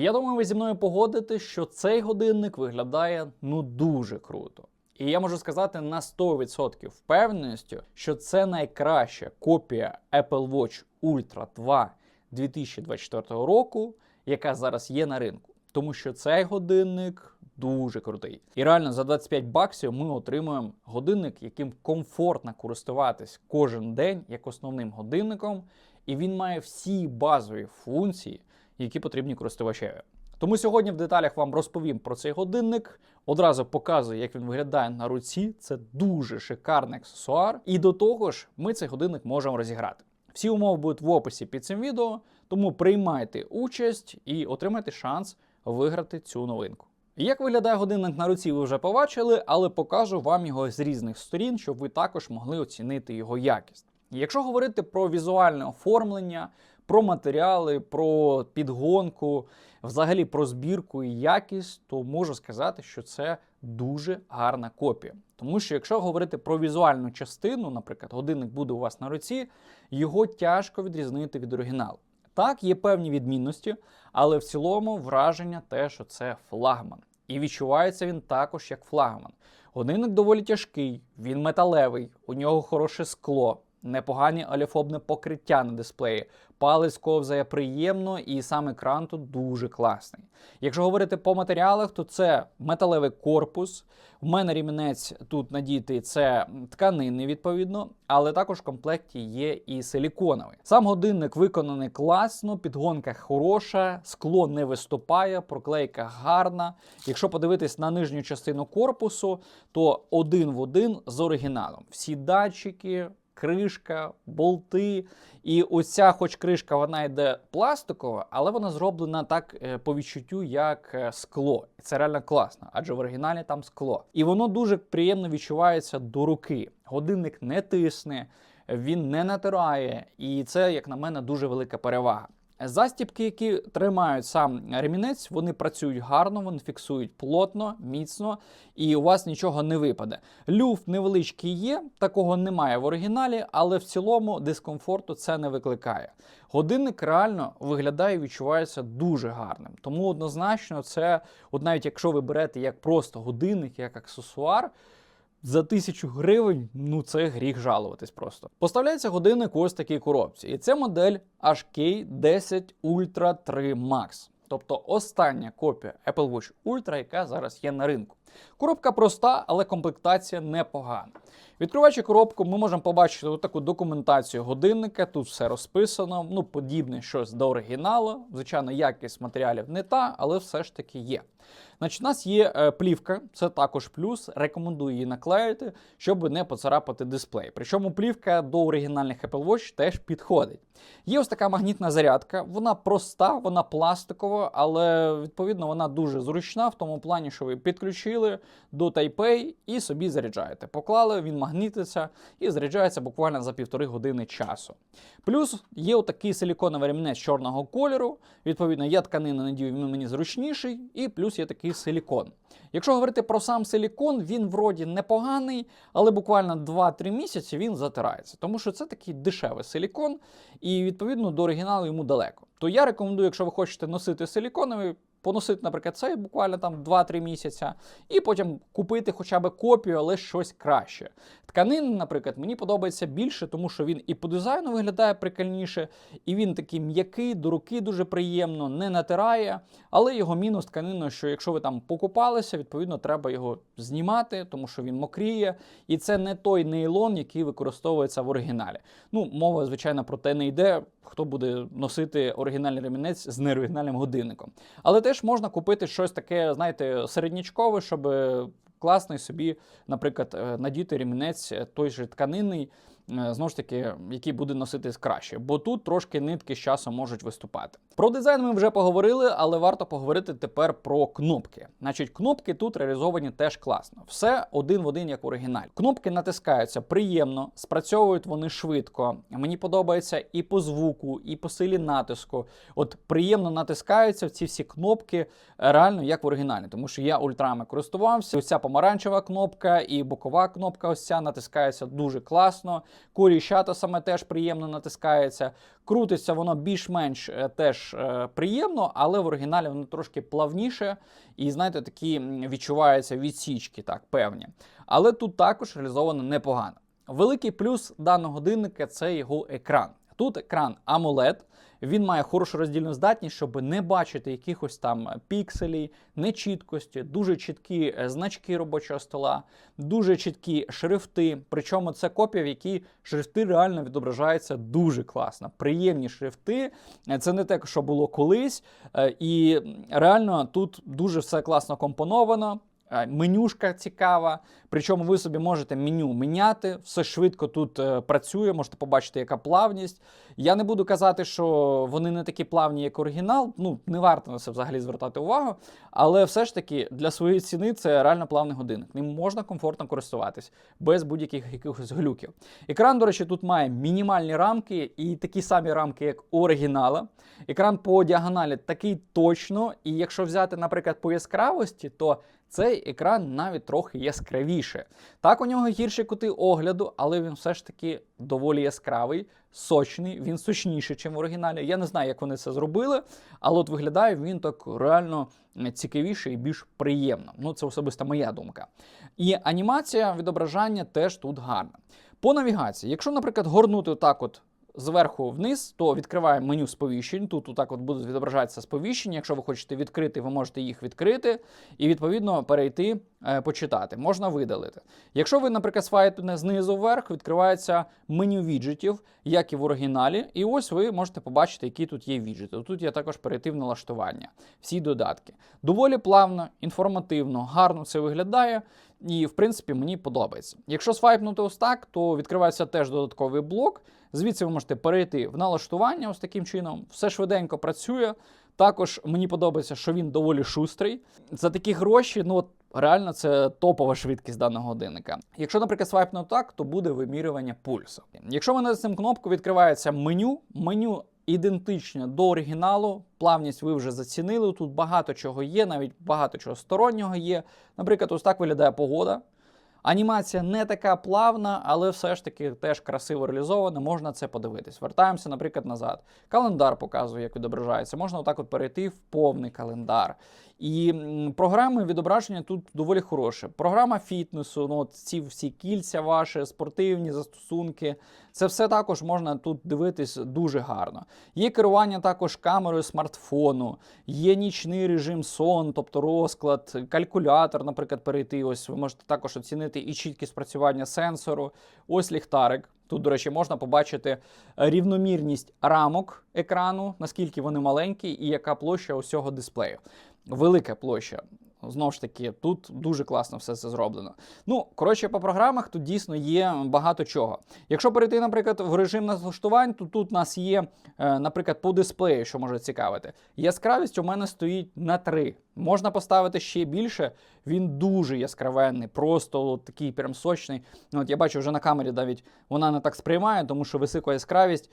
Я думаю, ви зі мною погодите, що цей годинник виглядає ну дуже круто. І я можу сказати на 100% впевненістю, що це найкраща копія Apple Watch Ultra 2 2024 року, яка зараз є на ринку. Тому що цей годинник дуже крутий. І реально за 25 баксів ми отримуємо годинник, яким комфортно користуватись кожен день як основним годинником, і він має всі базові функції, які потрібні користувачеві. Тому сьогодні в деталях вам розповім про цей годинник. Одразу показую, як він виглядає на руці. Це дуже шикарний аксесуар. І до того ж, ми цей годинник можемо розіграти. Всі умови будуть в описі під цим відео, тому приймайте участь і отримайте шанс виграти цю новинку. Як виглядає годинник на руці, ви вже побачили, але покажу вам його з різних сторін, щоб ви також могли оцінити його якість. Якщо говорити про візуальне оформлення, про матеріали, про підгонку, взагалі про збірку і якість, то можу сказати, що це дуже гарна копія. Тому що якщо говорити про візуальну частину, наприклад, годинник буде у вас на руці, його тяжко відрізнити від оригіналу. Так, є певні відмінності, але в цілому враження те, що це флагман. І відчувається він також як флагман. Годинник доволі тяжкий, він металевий, у нього хороше скло, непогані оліфобне покриття на дисплеї. Палець ковзає приємно, і сам екран тут дуже класний. Якщо говорити по матеріалах, то це металевий корпус. У мене рівнець тут надітий це тканини, відповідно, але також в комплекті є і силіконовий. Сам годинник виконаний класно, підгонка хороша, скло не виступає, проклейка гарна. Якщо подивитись на нижню частину корпусу, то один в один з оригіналом. Всі датчики кришка, болти. І оця, хоч кришка, вона йде пластикова, але вона зроблена так е, по відчуттю, як е, скло. І це реально класно, адже в оригіналі там скло. І воно дуже приємно відчувається до руки. Годинник не тисне, він не натирає, і це, як на мене, дуже велика перевага. Застібки, які тримають сам ремінець, вони працюють гарно, вони фіксують плотно, міцно, і у вас нічого не випаде. Люфт невеличкий є, такого немає в оригіналі, але в цілому дискомфорту це не викликає. Годинник реально виглядає і відчувається дуже гарним. Тому однозначно, це, от навіть якщо ви берете як просто годинник, як аксесуар. За тисячу гривень, ну це гріх жалуватись просто. Поставляється годинник ось такій коробці. І це модель HK10 Ultra 3 Max. Тобто остання копія Apple Watch Ultra, яка зараз є на ринку. Коробка проста, але комплектація непогана. Відкриваючи коробку, ми можемо побачити таку документацію годинника. Тут все розписано, ну подібне щось до оригіналу. Звичайно, якість матеріалів не та, але все ж таки є. Значить, У нас є е, плівка, це також плюс. Рекомендую її наклеїти, щоб не поцарапати дисплей. Причому плівка до оригінальних Apple Watch теж підходить. Є ось така магнітна зарядка, вона проста, вона пластикова, але відповідно вона дуже зручна в тому плані, що ви підключили до Type-A і собі заряджаєте. Поклали, він магнітиться і заряджається буквально за півтори години часу. Плюс є отакий силіконовий ремінець чорного кольору. Відповідно, є тканина, надію, він мені зручніший, і плюс є такий силікон. Якщо говорити про сам силікон, він вроді непоганий, але буквально 2-3 місяці він затирається, тому що це такий дешевий силікон, і відповідно до оригіналу йому далеко. То я рекомендую, якщо ви хочете носити силіконовий, поносити, наприклад, цей буквально там 2-3 місяця, і потім купити хоча б копію, але щось краще. Тканин, наприклад, мені подобається більше, тому що він і по дизайну виглядає прикольніше, і він такий м'який, до руки дуже приємно, не натирає. Але його мінус тканину, що якщо ви там покупалися, відповідно треба його знімати, тому що він мокріє. І це не той нейлон, який використовується в оригіналі. Ну, мова, звичайно, про те не йде, хто буде носити оригінальний ремінець з неоригінальним годинником. Але теж можна купити щось таке, знаєте, середнячкове, щоб класний собі, наприклад, е, надіти ремінець е, той же тканинний, е, знову ж таки, який буде носитись краще, бо тут трошки нитки з часом можуть виступати. Про дизайн ми вже поговорили, але варто поговорити тепер про кнопки. Значить, кнопки тут реалізовані теж класно. Все один в один, як в оригіналі. Кнопки натискаються приємно, спрацьовують вони швидко. Мені подобається і по звуку, і по силі натиску. От приємно натискаються ці всі кнопки реально як в оригіналі, тому що я ультрами користувався. Ось ця помаранчева кнопка і бокова кнопка ось ця натискається дуже класно. Корі щата саме теж приємно натискається. Крутиться воно більш-менш е, теж е, приємно, але в оригіналі воно трошки плавніше. І знаєте, такі відчуваються відсічки, так, певні. Але тут також реалізовано непогано. Великий плюс даного годинника це його екран. Тут екран AMOLED, він має хорошу роздільну здатність, щоб не бачити якихось там пікселів, нечіткості, дуже чіткі е, значки робочого стола, дуже чіткі шрифти. Причому це копія, в якій шрифти реально відображаються дуже класно. Приємні шрифти. Е, Це не те, що було колись. Е, І реально тут дуже все класно компоновано. Е, Менюшка цікава, причому ви собі можете меню міняти, все швидко тут е, працює, можете побачити, яка плавність. Я не буду казати, що вони не такі плавні, як оригінал. Ну, не варто на це взагалі звертати увагу. Але все ж таки для своєї ціни це реально плавний годинник. Ним можна комфортно користуватись без будь-яких якихось глюків. Екран, до речі, тут має мінімальні рамки і такі самі рамки, як у оригінала. Екран по діагоналі такий точно. І якщо взяти, наприклад, по яскравості, то екран навіть трохи яскравіше. Так, у нього гірші кути огляду, але він все ж таки доволі яскравий, сочний, він сочніший, ніж в оригіналі. Я не знаю, як вони це зробили, але от виглядає він так реально цікавіше і більш приємно. Ну, це особисто моя думка. І анімація відображання теж тут гарна. По навігації, якщо, наприклад, горнути отак от зверху вниз, то відкриваємо меню сповіщень. Тут отак от будуть відображатися сповіщення. Якщо ви хочете відкрити, ви можете їх відкрити і відповідно перейти е, почитати. Можна видалити. Якщо ви, наприклад, свайпне знизу вверх, відкривається меню віджитів, як і в оригіналі. І ось ви можете побачити, які тут є віджити. Тут є також перейти в налаштування, всі додатки. Доволі плавно, інформативно, гарно це виглядає. І, в принципі, мені подобається. Якщо свайпнути ось так, то відкривається теж додатковий блок. Звідси ви можете перейти в налаштування ось таким чином. Все швиденько працює. Також мені подобається, що він доволі шустрий. За такі гроші, ну от реально це топова швидкість даного годинника. Якщо, наприклад, свайпнути так, то буде вимірювання пульсу. Якщо ми натиснемо кнопку, відкривається меню. Меню ідентичне до оригіналу. Плавність ви вже зацінили. Тут багато чого є, навіть багато чого стороннього є. Наприклад, ось так виглядає погода. Анімація не така плавна, але все ж таки теж красиво реалізована, можна це подивитись. Вертаємося, наприклад, назад. Календар показує, як відображається. Можна отак от перейти в повний календар. І програми відображення тут доволі хороше. Програма фітнесу, ну от ці всі кільця ваші, спортивні застосунки. Це все також можна тут дивитись дуже гарно. Є керування також камерою смартфону, є нічний режим сон, тобто розклад, калькулятор, наприклад, перейти. Ось ви можете також оцінити і чіткість працювання сенсору. Ось ліхтарик. Тут, до речі, можна побачити рівномірність рамок екрану, наскільки вони маленькі, і яка площа усього дисплею. Велика площа. Знову ж таки, тут дуже класно все це зроблено. Ну, коротше, по програмах тут дійсно є багато чого. Якщо перейти, наприклад, в режим налаштувань, то тут у нас є, е, наприклад, по дисплею, що може цікавити. Яскравість у мене стоїть на 3. Можна поставити ще більше. Він дуже яскравенний, просто от такий прям сочний. Ну, От я бачу вже на камері навіть вона не так сприймає, тому що висока яскравість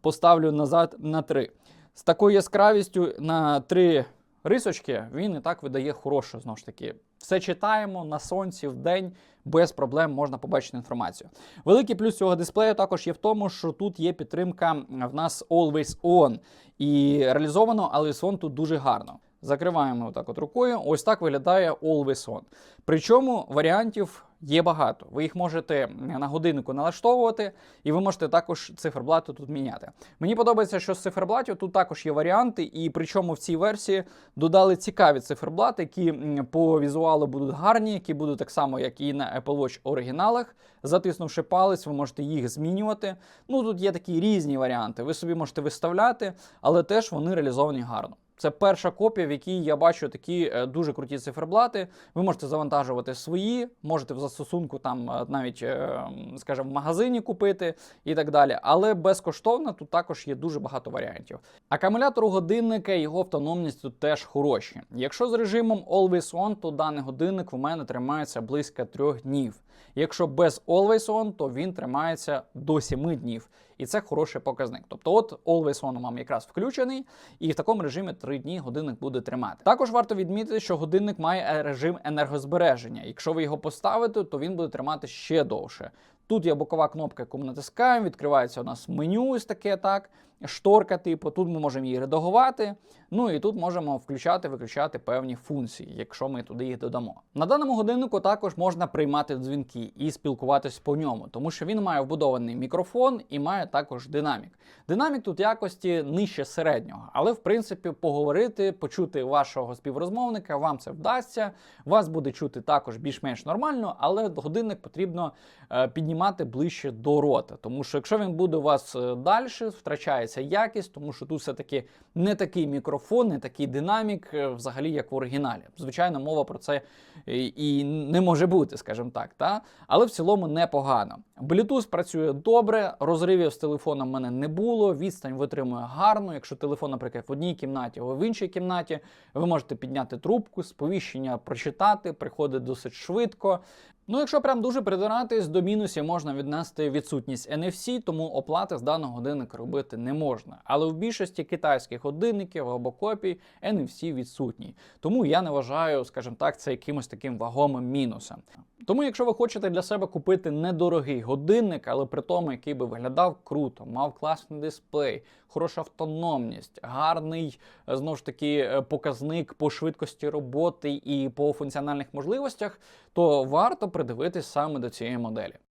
поставлю назад на 3. З такою яскравістю на 3 рисочки він і так видає хороше, знову ж таки. Все читаємо на сонці в день, без проблем можна побачити інформацію. Великий плюс цього дисплею також є в тому, що тут є підтримка в нас Always On. І реалізовано Always On тут дуже гарно. Закриваємо отак от рукою. Ось так виглядає Always On. Причому варіантів є багато. Ви їх можете на годиннику налаштовувати, і ви можете також циферблати тут міняти. Мені подобається, що з циферблатів тут також є варіанти, і причому в цій версії додали цікаві циферблати, які по візуалу будуть гарні, які будуть так само, як і на Apple Watch оригіналах. Затиснувши палець, ви можете їх змінювати. Ну тут є такі різні варіанти. Ви собі можете виставляти, але теж вони реалізовані гарно. Це перша копія, в якій я бачу такі е, дуже круті циферблати. Ви можете завантажувати свої, можете в застосунку там е, навіть, е, скажімо, в магазині купити і так далі. Але безкоштовно тут також є дуже багато варіантів. Акумулятор у годинника його автономність тут теж хороші. Якщо з режимом Always On, то даний годинник в мене тримається близько трьох днів. Якщо без Always On, то він тримається до 7 днів. І це хороший показник. Тобто, от Always On вам якраз включений, і в такому режимі 3 дні годинник буде тримати. Також варто відмітити, що годинник має режим енергозбереження. Якщо ви його поставите, то він буде тримати ще довше. Тут є бокова кнопка, яку ми натискаємо, відкривається у нас меню, ось таке так. Шторка, типу, тут ми можемо її редагувати. Ну і тут можемо включати, виключати певні функції, якщо ми туди їх додамо. На даному годиннику також можна приймати дзвінки і спілкуватись по ньому, тому що він має вбудований мікрофон і має також динамік. Динамік тут якості нижче середнього, але в принципі поговорити, почути вашого співрозмовника, вам це вдасться. Вас буде чути також більш-менш нормально, але годинник потрібно е, піднімати ближче до рота. Тому що якщо він буде у вас е, далі, втрачається якість, тому що тут все-таки не такий мікрофон, не такий динамік, е, взагалі, як в оригіналі. Звичайно, мова про це і, і не може бути, скажімо так. Та? Але в цілому непогано. Bluetooth працює добре, розривів з телефоном в мене не було, відстань витримує гарно. Якщо телефон, наприклад, в одній кімнаті, або в іншій кімнаті, ви можете підняти трубку, сповіщення прочитати, приходить досить швидко. Ну, якщо прям дуже придиратись, до мінусів можна віднести відсутність NFC, тому оплати з даного годинника робити не можна. Але в більшості китайських годинників або копій NFC відсутній. Тому я не вважаю, скажімо так, це якимось таким вагомим мінусом. Тому, якщо ви хочете для себе купити недорогий годинник, але при тому, який би виглядав круто, мав класний дисплей, хороша автономність, гарний е, знову ж таки е, показник по швидкості роботи і по функціональних можливостях, то варто придивитись саме до цієї моделі.